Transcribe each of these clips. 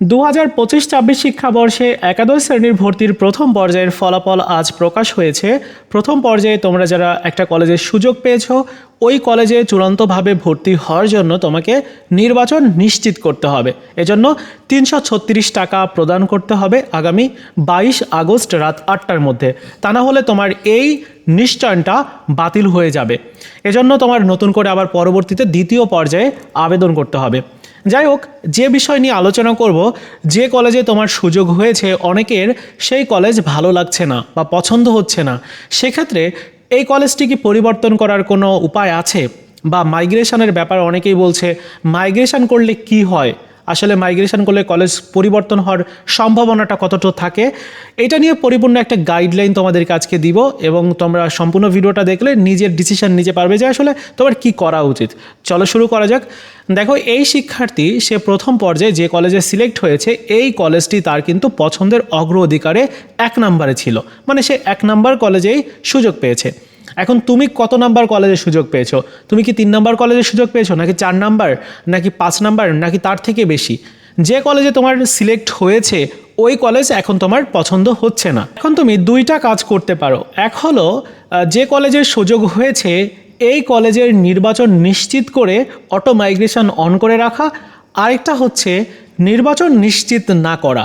দু হাজার পঁচিশ ছাব্বিশ শিক্ষাবর্ষে একাদশ শ্রেণির ভর্তির প্রথম পর্যায়ের ফলাফল আজ প্রকাশ হয়েছে। প্রথম পর্যায়ে তোমরা যারা একটা কলেজের সুযোগ পেয়েছ, ওই কলেজে চূড়ান্তভাবে ভর্তি হওয়ার জন্য তোমাকে নির্বাচন নিশ্চিত করতে হবে। এজন্য তিনশো ছত্রিশ টাকা প্রদান করতে হবে আগামী বাইশ আগস্ট রাত আটটার মধ্যে। তা না হলে তোমার এই নিশ্চয়নটা বাতিল হয়ে যাবে। এজন্য তোমার নতুন করে আবার পরবর্তীতে দ্বিতীয় পর্যায়ে আবেদন করতে হবে। যাই হোক যে বিষয় নিয়ে আলোচনা করব, যে কলেজে তোমার সুযোগ হয়েছে, অনেকের সেই কলেজ ভালো লাগছে না বা পছন্দ হচ্ছে না। সেক্ষেত্রে এই কলেজটি কি পরিবর্তন করার কোনো উপায় আছে? বা মাইগ্রেশনের ব্যাপার অনেকেই বলছে, মাইগ্রেশন করলে কি হয়? আসলে মাইগ্রেশন করলে কলেজ পরিবর্তন হওয়ার সম্ভাবনাটা কতটা থাকে, এটা নিয়ে পরিপূর্ণ একটা গাইডলাইন তোমাদেরকে আজকে দিব এবং তোমরা সম্পূর্ণ ভিডিওটা দেখলে নিজের ডিসিশন নিতে পারবে যে আসলে তোমার কি করা উচিত। চলো শুরু করা যাক। দেখো, এই শিক্ষার্থী, সে প্রথম পর্যায়ে যে কলেজে সিলেক্ট হয়েছে, এই কলেজটি তার কিন্তু পছন্দের অগ্রাধিকারে এক নম্বরে ছিল। মানে সে এক নম্বর কলেজেই সুযোগ পেয়েছে। এখন তুমি কত নাম্বার কলেজের সুযোগ পেয়েছ? তুমি কি তিন নাম্বার কলেজের সুযোগ পেয়েছ? নাকি চার নাম্বার? নাকি পাঁচ নাম্বার? নাকি তার থেকে বেশি? যে কলেজে তোমার সিলেক্ট হয়েছে, ওই কলেজ এখন তোমার পছন্দ হচ্ছে না। এখন তুমি দুইটা কাজ করতে পারো। এক হলো যে কলেজের সুযোগ হয়েছে, এই কলেজের নির্বাচন নিশ্চিত করে অটো মাইগ্রেশন অন করে রাখা। আরেকটা হচ্ছে, নির্বাচন নিশ্চিত না করা।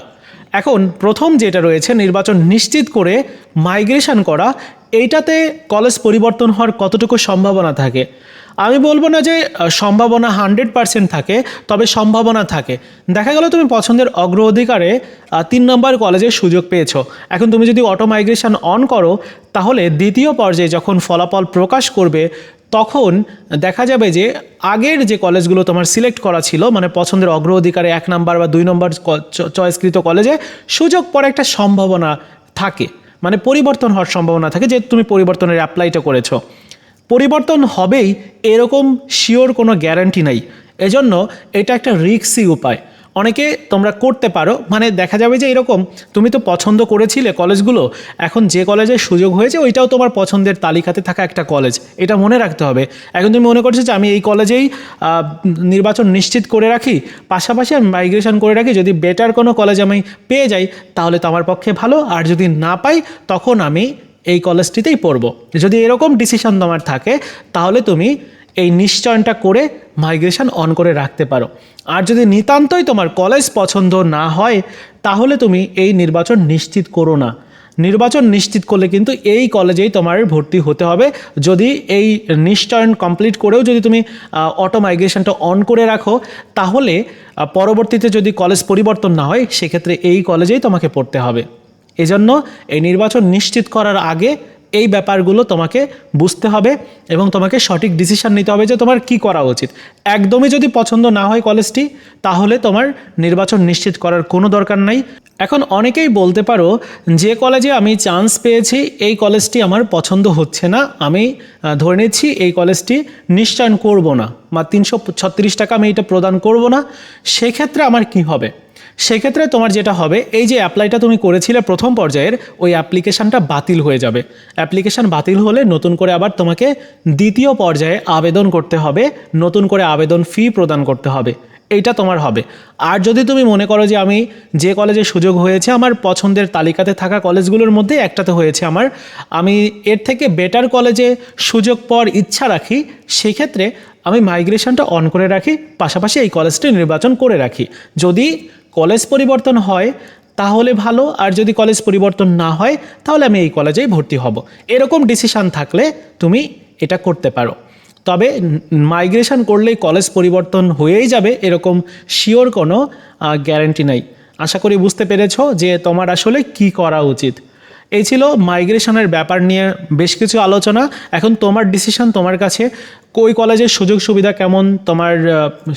এখন প্রথম যেটা রয়েছে, নির্বাচন নিশ্চিত করে মাইগ্রেশন করা। এইটাতে কলেজ পরিবর্তন হওয়ার কতটুকু সম্ভাবনা থাকে? আমি বলব না যে সম্ভাবনা হান্ড্রেড পার্সেন্ট থাকে, তবে সম্ভাবনা থাকে। দেখা গেল তুমি পছন্দের অগ্র অধিকারে তিন নম্বর কলেজের সুযোগ পেয়েছ। এখন তুমি যদি অটো মাইগ্রেশন অন করো, তাহলে দ্বিতীয় পর্যায়ে যখন ফলাফল প্রকাশ করবে, তখন দেখা যাবে যে, আগের যে কলেজগুলো তোমার সিলেক্ট করা ছিল মানে পছন্দের অগ্র অধিকারে এক নম্বর বা দুই নম্বর চয়েসকৃত কলেজে সুযোগ পরে একটা সম্ভাবনা থাকে। মানে পরিবর্তন হওয়ার সম্ভাবনা থাকে যে তুমি পরিবর্তনের অ্যাপ্লাইটা করেছ। পরিবর্তন হবেই এরকম শিওর কোনো গ্যারান্টি নাই। এজন্য এটা একটা রিক্সি উপায়। অনেকে তোমরা করতে পারো। মানে দেখা যাবে যে এরকম, তুমি তো পছন্দ করেছিলে কলেজগুলো, এখন যে কলেজের সুযোগ হয়েছে ওইটাও তোমার পছন্দের তালিকাতে থাকা একটা কলেজ। এটা মনে রাখতে হবে। এখন তুমি মনে করছ যে আমি এই কলেজেই নির্বাচন নিশ্চিত করে রাখি, পাশাপাশি আমি মাইগ্রেশন করে রাখি, যদি বেটার কোনো কলেজ আমি পেয়ে যাই, তাহলে তো আমার পক্ষে ভালো। আর যদি না পাই, তখন আমি এই কলেজটিতেই পড়ব। যদি এরকম ডিসিশন তোমার থাকে, তাহলে তুমি এই নিশ্চয়নটা করে মাইগ্রেশন অন করে রাখতে পারো। আর যদি নিতান্তই তোমার কলেজ পছন্দ না হয়, তাহলে তুমি এই নির্বাচন নিশ্চিত করো না। নির্বাচন নিশ্চিত করলে কিন্তু এই কলেজেই তোমার ভর্তি হতে হবে। যদি এই নিশ্চয়ন কমপ্লিট করেও যদি তুমি অটো মাইগ্রেশনটা অন করে রাখো, তাহলে পরবর্তীতে যদি কলেজ পরিবর্তন না হয়, সেক্ষেত্রে এই কলেজেই তোমাকে পড়তে হবে। এজন্য এই নির্বাচন নিশ্চিত করার আগে এই ব্যাপারগুলো তোমাকে বুঝতে হবে এবং তোমাকে সঠিক ডিসিশন নিতে হবে যে তোমার কি করা উচিত। একদমই যদি পছন্দ না হয় কলেজটি, তাহলে তোমার নির্বাচন নিশ্চিত করার কোনো দরকার নাই। এখন অনেকেই বলতে পারো যে কলেজে আমি চান্স পেয়েছি, এই কলেজটি আমার পছন্দ হচ্ছে না, আমি ধরে নিচ্ছি এই কলেজটি নিশ্চয়ন করব না, বা তিনশো ছত্রিশ টাকা আমি এটা প্রদান করব না, সেক্ষেত্রে আমার কি হবে? সেক্ষেত্রে তোমার যেটা হবে, এই যে অ্যাপ্লাইটা তুমি করেছিলে প্রথম পর্যায়ের, ওই অ্যাপ্লিকেশানটা বাতিল হয়ে যাবে। অ্যাপ্লিকেশান বাতিল হলে নতুন করে আবার তোমাকে দ্বিতীয় পর্যায়ে আবেদন করতে হবে, নতুন করে আবেদন ফি প্রদান করতে হবে। এইটা তোমার হবে। আর যদি তুমি মনে করো যে আমি যে কলেজে সুযোগ হয়েছে, আমার পছন্দের তালিকাতে থাকা কলেজগুলোর মধ্যে একটাতে হয়েছে আমার, আমি এর থেকে বেটার কলেজে সুযোগ পাওয়ার ইচ্ছা রাখি, সেক্ষেত্রে আমি মাইগ্রেশনটা অন করে রাখি, পাশাপাশি এই কলেজটি নির্বাচন করে রাখি। যদি কলেজ পরিবর্তন হয়, তাহলে ভালো। আর যদি কলেজ পরিবর্তন না হয়, তাহলে আমি এই কলেজেই ভর্তি হব। এরকম ডিসিশান থাকলে তুমি এটা করতে পারো। তবে মাইগ্রেশন করলেই কলেজ পরিবর্তন হয়েই যাবে, এরকম শিওর কোনো গ্যারেন্টি নাই। আশা করি বুঝতে পেরেছ যে তোমার আসলে কি করা উচিত। এই ছিল মাইগ্রেশনের ব্যাপার নিয়ে বেশ কিছু আলোচনা। এখন তোমার ডিসিশন তোমার কাছে। কই কলেজের সুযোগ সুবিধা কেমন? তোমার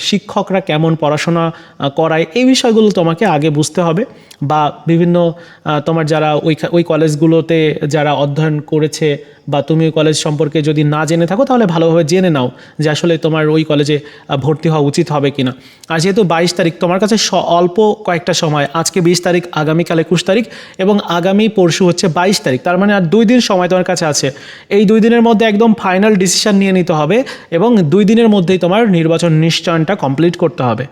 শিক্ষকরা কেমন পড়াশোনা করায়? এই বিষয়গুলো তোমাকে আগে বুঝতে হবে। বা বিভিন্ন তোমার যারা ওই ওই কলেজগুলোতে যারা অধ্যয়ন করেছে বা তুমি ওই কলেজ সম্পর্কে যদি না জেনে থাকো, তাহলে ভালোভাবে জেনে নাও যে আসলে তোমার ওই কলেজে ভর্তি হওয়া উচিত হবে কি না আর যেহেতু বাইশ তারিখ, তোমার কাছে অল্প কয়েকটা সময়, আজকে বিশ তারিখ, আগামীকাল একুশ তারিখ এবং আগামী পরশু হচ্ছে বাইশ তারিখ, তার মানে আর দুই দিন সময় তোমার কাছে আছে। এই দুই দিনের মধ্যে একদম ফাইনাল ডিসিশন নিয়ে নিতে হবে এবং দুই দিনের মধ্যেই তোমার নির্বাচন নিশ্চয়নটা কমপ্লিট করতে হবে।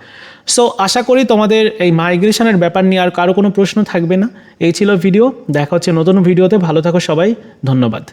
সো আশা করি তোমাদের এই মাইগ্রেশনের ব্যাপার নিয়ে আর কারও কোনো প্রশ্ন থাকবে না। এই ছিল ভিডিও দেখা হচ্ছে নতুন ভিডিওতে ভালো থাকো সবাই, ধন্যবাদ।